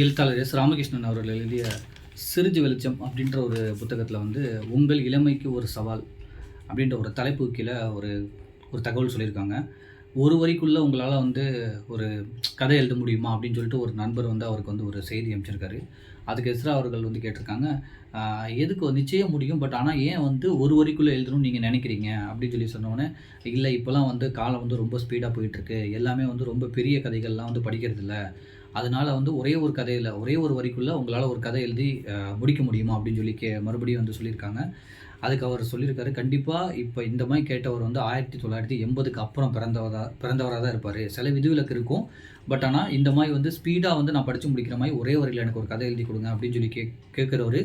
எழுத்தாளர் எஸ் ராமகிருஷ்ணன் அவர்கள் எழுதிய சிறுஜு வெளிச்சம் அப்படின்ற ஒரு புத்தகத்தில் வந்து உங்கள் இளமைக்கு ஒரு சவால் அப்படின்ற ஒரு தலைப்பு கீழே ஒரு ஒரு தகவல் சொல்லியிருக்காங்க. ஒரு வரிக்குள்ளே உங்களால் வந்து ஒரு கதை எழுத முடியுமா அப்படின்னு சொல்லிட்டு ஒரு நண்பர் வந்து அவருக்கு வந்து ஒரு செய்தி அமைச்சிருக்காரு அதுக்கு எஸ்ரா அவர்கள் வந்து கேட்டிருக்காங்க. எதுக்கு நிச்சயம் முடியும் பட் ஆனால் ஏன் வந்து ஒரு வரிக்குள்ளே எழுதணும்னு நீங்கள் நினைக்கிறீங்க? அப்படின்னு சொல்லி சொன்னோன்னே இல்லை இப்போலாம் வந்து காலம் வந்து ரொம்ப ஸ்பீடாக போயிட்டுருக்கு எல்லாமே வந்து ரொம்ப பெரிய கதைகள்லாம் வந்து படிக்கிறதில்ல. அதனால வந்து ஒரே ஒரு கதையில் ஒரே ஒரு வரிக்குள்ளே உங்களால் ஒரு கதை எழுதி முடிக்க முடியுமா அப்படின்னு சொல்லி கே மறுபடியும் வந்து சொல்லியிருக்காங்க. அதுக்கு அவர் சொல்லியிருக்காரு கண்டிப்பாக இப்போ இந்த மாதிரி கேட்டவர் வந்து ஆயிரத்தி தொள்ளாயிரத்தி எண்பதுக்கு அப்புறம் பிறந்தவராக பிறந்தவராக தான் இருப்பார். சில விதிவிலக்கு இருக்கும். பட் ஆனால் இந்த மாதிரி வந்து ஸ்பீடாக வந்து நான் படித்து முடிக்கிற மாதிரி ஒரே வரையில் எனக்கு ஒரு கதை எழுதி கொடுங்க அப்படின்னு சொல்லி கே கேட்குறவர்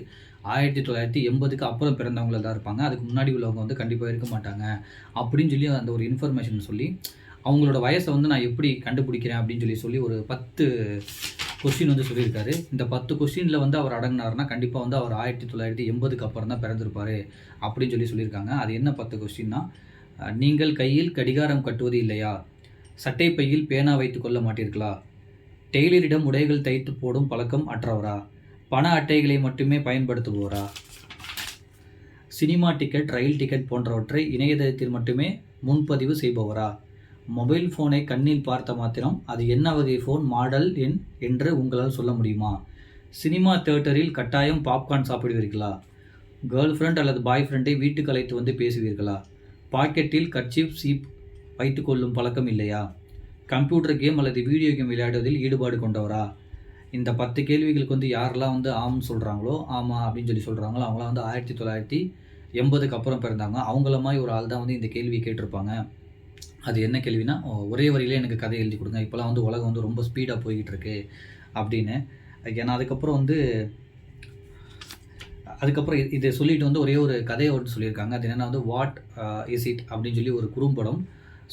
ஆயிரத்தி தொள்ளாயிரத்தி எண்பதுக்கு அப்புறம் பிறந்தவங்கள தான் இருப்பாங்க. அதுக்கு முன்னாடி உள்ளவங்க வந்து கண்டிப்பாக இருக்க மாட்டாங்க. அப்படின்னு சொல்லி அந்த ஒரு இன்ஃபர்மேஷன் சொல்லி அவங்களோட வயசை வந்து நான் எப்படி கண்டுபிடிக்கிறேன் அப்படின்னு சொல்லி சொல்லி ஒரு பத்து கொஸ்டின் வந்து சொல்லியிருக்காரு. இந்த பத்து கொஸ்டினில் வந்து அவர் அடங்கினார்னா கண்டிப்பாக வந்து அவர் ஆயிரத்தி தொள்ளாயிரத்தி எண்பதுக்கு அப்புறம் தான் பிறந்திருப்பார் அப்படின்னு சொல்லி சொல்லியிருக்காங்க. அது என்ன பத்து கொஸ்டின்னா நீங்கள் கையில் கடிகாரம் கட்டுவது இல்லையா? சட்டை பையில் பேனா வைத்து கொள்ள மாட்டீர்களா? டெய்லரிடம் உடைகள் தைத்து போடும் பழக்கம் அற்றவரா? பண அட்டைகளை மட்டுமே பயன்படுத்துபவரா? சினிமா டிக்கெட் ரயில் டிக்கெட் போன்றவற்றை இணையதளத்தில் மட்டுமே முன்பதிவு செய்பவரா? மொபைல் ஃபோனை கண்ணில் பார்த்த மாத்திரம் அது என்ன வகை ஃபோன் மாடல் எண் என்று உங்களால் சொல்ல முடியுமா? சினிமா தேட்டரில் கட்டாயம் பாப்கார்ன் சாப்பிடுவீர்களா? கேர்ள் ஃப்ரெண்ட் அல்லது பாய் ஃப்ரெண்டை வீட்டுக்கு அழைத்து வந்து பேசுவீர்களா? பாக்கெட்டில் கர்ச்சீப் சீப் வைத்துக்கொள்ளும் பழக்கம் இல்லையா? கம்ப்யூட்டர் கேம் அல்லது வீடியோ கேம் விளையாடுவதில் ஈடுபாடு கொண்டவரா? இந்த பத்து கேள்விகளுக்கு வந்து யாரெல்லாம் வந்து ஆம்னு சொல்கிறாங்களோ ஆமாம் அப்படின்னு சொல்லி சொல்கிறாங்களோ அவங்களாம் வந்து ஆயிரத்தி தொள்ளாயிரத்தி எண்பதுக்கு அப்புறம் பிறந்தாங்க. அவங்கள மாதிரி ஒரு ஆள் தான் வந்து இந்த கேள்வி கேட்டிருப்பாங்க. அது என்ன கேள்வினா ஒரே வரியிலே எனக்கு கதை எழுதி கொடுங்க. இப்போலாம் வந்து உலகம் வந்து ரொம்ப ஸ்பீடாக போய்கிட்டு இருக்கு அப்படின்னு. ஏன்னா அதுக்கப்புறம் வந்து அதுக்கப்புறம் இதை சொல்லிட்டு வந்து ஒரே ஒரு கதையை ஒன்று சொல்லியிருக்காங்க. அது என்னென்னா வந்து வாட் இஸ் இட் அப்படின்னு சொல்லி ஒரு குறும்படம்.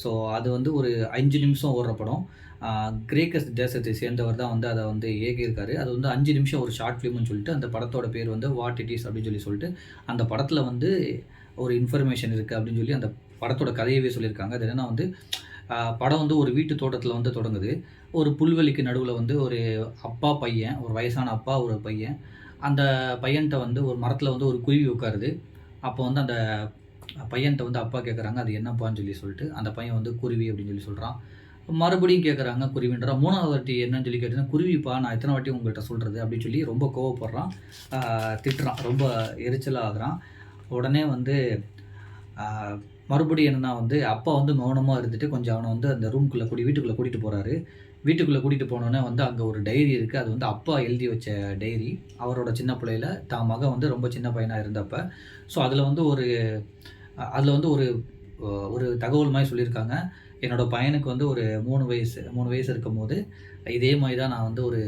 ஸோ அது வந்து ஒரு அஞ்சு நிமிஷம் ஓடுற படம். ஆஹ் கிரேக்கஸ் தேசத்தை சேர்ந்தவர் தான் வந்து அதை வந்து ஏகியிருக்காரு அது வந்து அஞ்சு நிமிஷம் ஒரு ஷார்ட் ஃபிலிம்னு சொல்லிட்டு அந்த படத்தோட பேர் வந்து வாட் இட் இஸ் அப்படின்னு சொல்லி சொல்லிட்டு அந்த படத்தில் வந்து ஒரு இன்ஃபர்மேஷன் இருக்குது அப்படின்னு சொல்லி அந்த படத்தோட கதையவே சொல்லியிருக்காங்க. அது என்னென்னா வந்து படம் வந்து ஒரு வீட்டு தோட்டத்தில் வந்து தொடங்குது. ஒரு புல்வெளிக்கு நடுவில் வந்து ஒரு அப்பா பையன் ஒரு வயசான அப்பா ஒரு பையன். அந்த பையன்கிட்ட வந்து ஒரு மரத்தில் வந்து ஒரு குருவி உட்காருது. அப்போ வந்து அந்த பையன்கிட்ட வந்து அப்பா கேட்குறாங்க அது என்னப்பான்னு சொல்லி சொல்லிட்டு அந்த பையன் வந்து குருவி அப்படின்னு சொல்லி சொல்கிறான் மறுபடியும் கேட்குறாங்க குருவின்றான் மூணாவது வாட்டி என்னன்னு சொல்லி கேட்டீங்கன்னா குருவிப்பா நான் எத்தனை வாட்டி உங்கள்கிட்ட சொல்கிறது அப்படின்னு சொல்லி ரொம்ப கோவப்படுறான். திட்டுறான். ரொம்ப எரிச்சலாகிறான் உடனே வந்து மறுபடியும் என்னென்னா வந்து அப்பா வந்து மௌனமாக இருந்துட்டு கொஞ்சம் அவனை வந்து அந்த ரூம்குள்ளே கூடி வீட்டுக்குள்ளே கூட்டிகிட்டு போகிறாரு வீட்டுக்குள்ளே கூட்டிகிட்டு போனோன்னே வந்து அங்கே ஒரு டைரி இருக்குது அது வந்து அப்பா எழுதி வச்ச டைரி அவரோட சின்ன பிள்ளையில் தான் மகன் வந்து ரொம்ப சின்ன பையனாக இருந்தப்ப. ஸோ அதில் வந்து ஒரு அதில் வந்து ஒரு ஒரு தகவல் மாதிரி சொல்லியிருக்காங்க. என்னோடய பையனுக்கு வந்து ஒரு மூணு வயசு மூணு வயசு இருக்கும் போது இதே மாதிரி தான் நான் வந்து ஒரு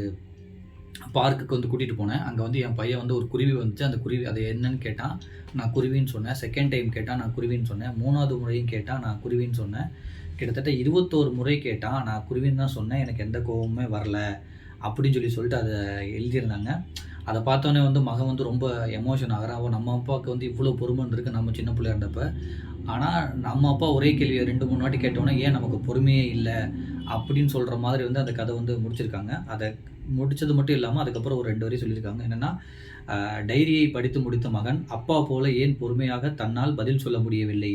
பார்க்குக்கு வந்து கூட்டிகிட்டு போனேன். அங்கே வந்து என் பையன் வந்து ஒரு குருவி வந்துச்சு. அந்த குருவி அது என்னன்னு கேட்டான் நான் குருவின்னு சொன்னேன். செகண்ட் டைம் கேட்டால் நான் குருவின்னு சொன்னேன். மூணாவது முறையும் கேட்டால் நான் குருவின்னு சொன்னேன். கிட்டத்தட்ட இருபத்தோரு முறை கேட்டான் நான் குருவின்னு தான் சொன்னேன். எனக்கு எந்த கோபமுமே வரல. அப்படின்னு சொல்லி சொல்லிட்டு அதை எழுதியிருந்தாங்க. அதை பார்த்தோன்னே வந்து மகன் வந்து ரொம்ப எமோஷன் ஆகிறான். அவன் நம்ம அப்பாவுக்கு வந்து இவ்வளோ பொறுமைன்னு இருக்குது நம்ம சின்ன பிள்ளையா இருந்தப்ப. ஆனால் நம்ம அப்பா ஒரே கேள்வியை ரெண்டு மூணு வாட்டி கேட்டோன்னே ஏன் நமக்கு பொறுமையே இல்லை? அப்படின்னு சொல்கிற மாதிரி வந்து அந்த கதை வந்து முடிச்சிருக்காங்க. அதை முடித்தது மட்டும் இல்லாமல் அதுக்கப்புறம் ஒரு ரெண்டு வரையும் சொல்லியிருக்காங்க. என்னென்னா டைரியை படித்து முடித்த மகன் அப்பா போல ஏன் பொறுமையாக தன்னால் பதில் சொல்ல முடியவில்லை?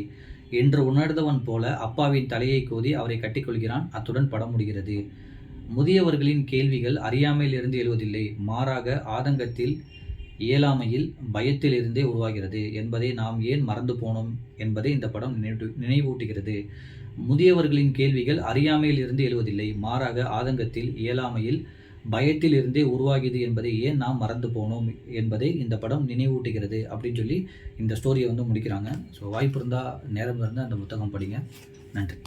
என்று உணர்ந்தவன் போல அப்பாவின் தலையை கோதி அவரை கட்டிக்கொள்கிறான். அத்துடன் படம் முடிகிறது. முதியவர்களின் கேள்விகள் அறியாமையில் இருந்து எழுவதில்லை. மாறாக ஆதங்கத்தில் இயலாமையில் பயத்திலிருந்தே உருவாகிறது. என்பதை நாம் ஏன் மறந்து போனோம் என்பதை இந்த படம் நினைவு நினைவூட்டுகிறது. முதியவர்களின் கேள்விகள் அறியாமையில் இருந்து எழுவதில்லை. மாறாக ஆதங்கத்தில் இயலாமையில் பயத்தில் இருந்தே உருவாகியது என்பதை ஏன் நாம் மறந்து போனோம் என்பதை இந்த படம் நினைவூட்டுகிறது அப்படின்னு சொல்லி இந்த ஸ்டோரியை வந்து முடிக்கிறாங்க. ஸோ வாய்ப்பு இருந்தால் நேரம் இருந்தால் அந்த புத்தகம் படிங்க. நன்றி.